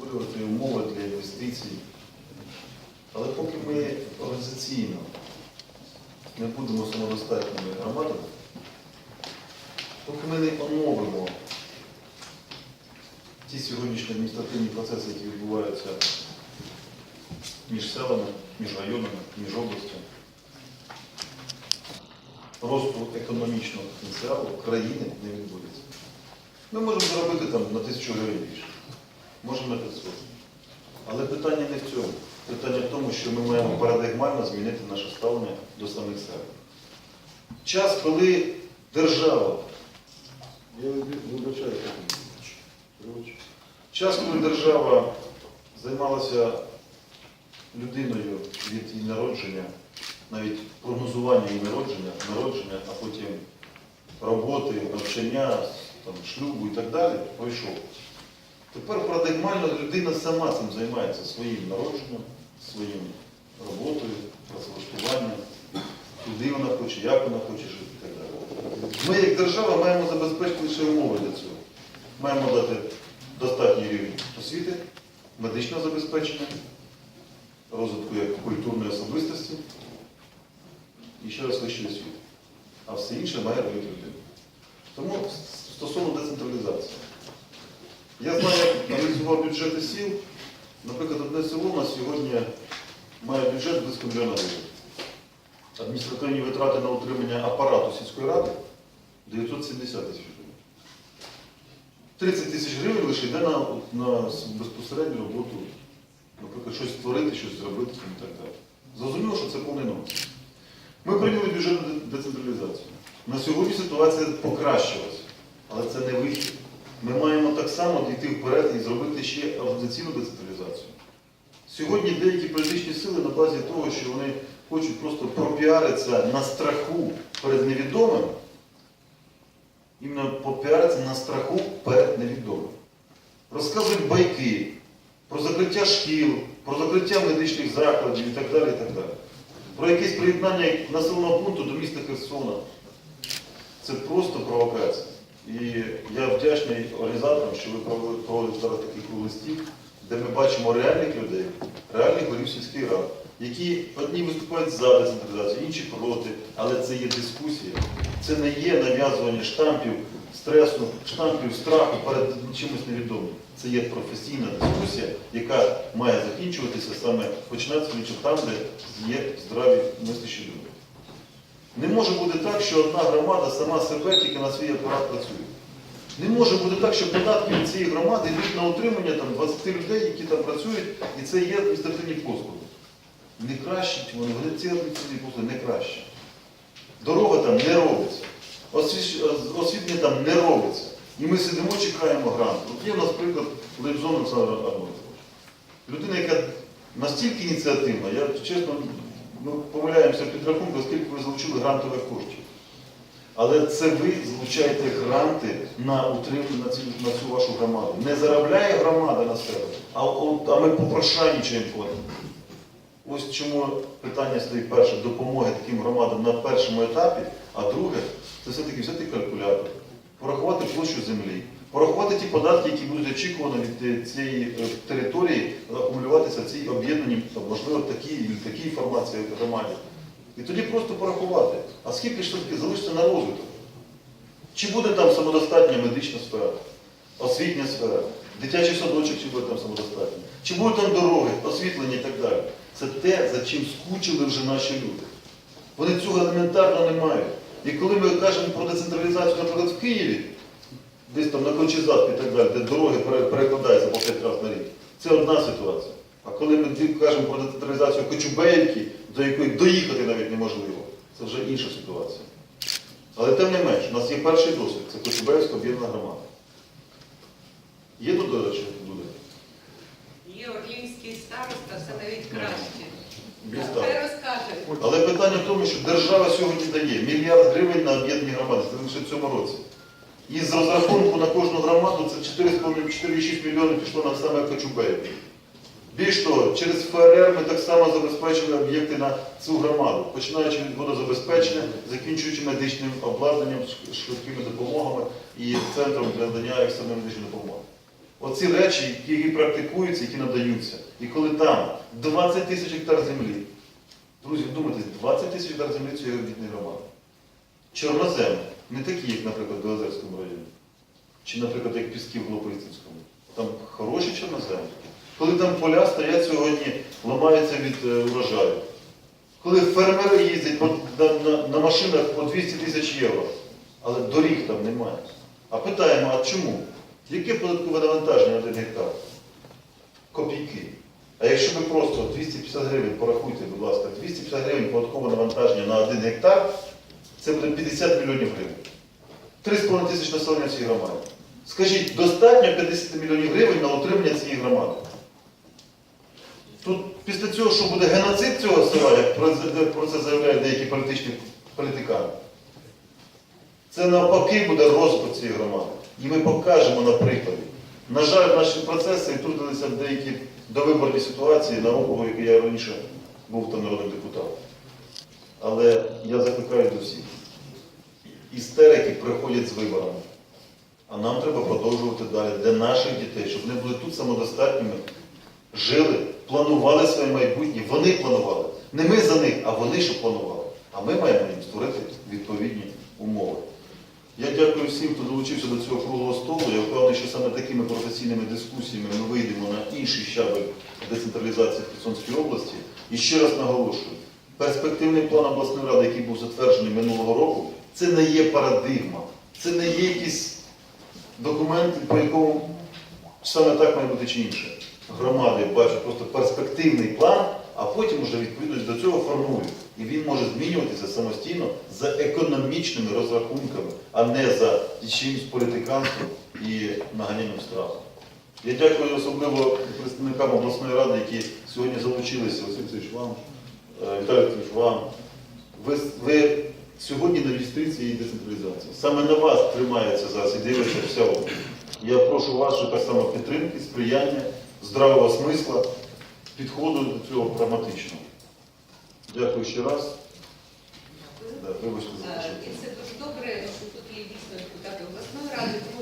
створювати умови для інвестицій. Але поки ми організаційно не будемо самодостатніми громадами, поки ми не оновимо ті сьогоднішні адміністративні процеси, які відбуваються між селами, між районами, між областю, росту економічного потенціалу країни не відбудеться. Ми можемо заробити там на тисячу гривень більше, можемо 500. Але питання не в цьому. Питання в тому, що ми маємо парадигмально змінити наше ставлення до самих себе. Час, коли держава, Я вибачаю. Час, коли держава займалася людиною від її народження, навіть прогнозування її народження, народження, а потім роботи, навчання, там, шлюбу і так далі, пройшов. Тепер парадигмально людина сама цим займається своїм народженням, своїм роботою, працевлаштуванням, куди вона хоче, як вона хоче жити і так далі. Ми, як держава, маємо забезпечити лише умови для цього. Маємо дати достатній рівень освіти, медичного забезпечення, розвитку як культурної особистості і ще раз вищої освіти. А все інше має робити людина. Тому стосовно децентралізації. Я знаю, як аналізував бюджети сіл. Наприклад, одне село на сьогодні має бюджет близько мільйона гривень. Адміністративні витрати на утримання апарату сільської ради 970 тисяч гривень. 30 тисяч гривень лише йде на, на безпосередню роботу, наприклад, щось створити, щось зробити і так далі. Зрозуміло, що це повний нонсенс. Ми прийняли бюджетну децентралізацію. На сьогодні ситуація покращилась, але це не вихід. Ми маємо так само дійти вперед і зробити ще організаційну децентралізацію. Сьогодні деякі політичні сили на базі того, що вони хочуть просто пропіаритися на страху перед невідомим, іменно попіаритися на страху перед невідомим. Розказують байки про закриття шкіл, про закриття медичних закладів і так далі. і так далі. Про якесь приєднання населеного пункту до міста Херсона. Це просто провокація. І я вдячний організаторам, що ви проводите зараз такий круглий стіл, де ми бачимо реальних людей, реальних голів сільських рад, які одні виступають за децентралізацію, інші проти, але це є дискусія. Це не є нав'язування штампів стресу, штампів страху перед чимось невідомим. Це є професійна дискусія, яка має закінчуватися саме починатися там, де є здраві мислячі люди. Не може бути так, що одна громада сама себе тільки на свій апарат працює. Не може бути так, що податки від цієї громади йдуть на утримання там, 20 людей, які там працюють, і це є адміністративні послуги. Не кращі вони, вони ці адміністративні послуги не кращі. Дорога там не робиться, освітлення там не робиться. І ми сидимо, чекаємо гранту. От є у нас приклад Лебзон Олександр Арнольдович. Людина, яка настільки ініціативна, я чесно, ми помиляємося в підрахунку, оскільки ви залучили грантових коштів. Але це ви залучаєте гранти на утримання на цю, на цю вашу громаду. Не заробляє громада на себе, а, а ми попрошайничаємо платимо. Ось чому питання стоїть перше допомоги таким громадам на першому етапі, а друге це все-таки взяти калькулятор, порахувати площу землі, порахувати ті податки, які будуть очікувані від е, цієї е, території, акумулюватися в цій об'єднаній, можливо, такій такій формації громаді. І тоді просто порахувати, а скільки ж все-таки залишиться на розвиток? Чи буде там самодостатня медична сфера, освітня сфера, дитячий садочок, чи буде там самодостатній, чи будуть там дороги, освітлення і так далі. Це те, за чим скучили вже наші люди. Вони цього елементарно не мають. І коли ми кажемо про децентралізацію, наприклад, в Києві, десь там на Кончезапі і так далі, де дороги пере- перекладаються по 5 разів на рік, це одна ситуація. А коли ми кажемо про децентралізацію Кочубеївки, до якої доїхати навіть неможливо, це вже інша ситуація. Але тим не менш, у нас є перший досвід, це Кочубеївська об'єднана громада. Є тут, до речі, люди? Є орлівський староста, це навіть краще. Так. Розкаже. Але питання в тому, що держава сьогодні дає мільярд гривень на об'єднані громади, це лише в цьому році. І з розрахунку на кожну громаду це 4,5-4,6 мільйонів пішло на саме Кочубеїв. Більш того, через ФРР ми так само забезпечили об'єкти на цю громаду, починаючи від водозабезпечення, закінчуючи медичним обладнанням, швидкими допомогами і центром для надання екстреної медичної допомоги. Оці речі, які практикуються, які надаються. І коли там 20 тисяч гектар землі, друзі, вдумайтесь, 20 тисяч гектар землі це робітні громади. Чорнозем, не такі, як, наприклад, в Білозерському районі, чи, наприклад, як Пісків в Лопицинському. Там хороші чорноземи. Коли там поля стоять сьогодні, ламаються від е, урожаю. Коли фермери їздять на, на, на машинах по 200 тисяч євро, але доріг там немає. А питаємо, а чому? Яке податкове навантаження на один гектар? Копійки. А якщо ви просто 250 гривень, порахуйте, будь ласка, 250 гривень податкове навантаження на один гектар, це буде 50 мільйонів гривень. 3,5 тисяч населення в цій громаді. Скажіть, достатньо 50 мільйонів гривень на утримання цієї громади? Тут після цього, що буде геноцид цього села, як про це- заявляють деякі політичні політикани, це навпаки буде розпад цієї громади. І ми покажемо на прикладі. На жаль, наші процеси втрутилися в деякі довиборні ситуації на який я раніше був там народним депутатом. Але я закликаю до всіх. Істерики приходять з виборами. А нам треба продовжувати далі для наших дітей, щоб вони були тут самодостатніми, жили, планували своє майбутнє. Вони планували. Не ми за них, а вони що планували. А ми маємо їм створити відповідні умови. Я дякую всім, хто долучився до цього круглого столу. Я впевнений, що саме такими професійними дискусіями ми вийдемо на інший щабель децентралізації в Херсонській області. І ще раз наголошую, перспективний план обласної ради, який був затверджений минулого року, це не є парадигма, це не є якісь документи, по якому саме так має бути чи інше. Громади бачать просто перспективний план, а потім вже відповідно до цього формують. І він може змінюватися самостійно за економічними розрахунками, а не за чимось політиканством і наганянням страху. Я дякую особливо представникам обласної ради, які сьогодні залучилися, Василь Васильович, вам, Віталій Вікторович, вам. Ви, ви сьогодні на юстиції і децентралізації. Саме на вас тримається зараз і дивиться вся область. Я прошу вас так само підтримки, сприяння, здравого смисла, підходу до цього прагматично. Дякую ще раз. Да, вибачте за те, Е, що це дуже добре, що тут є дійсно депутати обласної ради, тому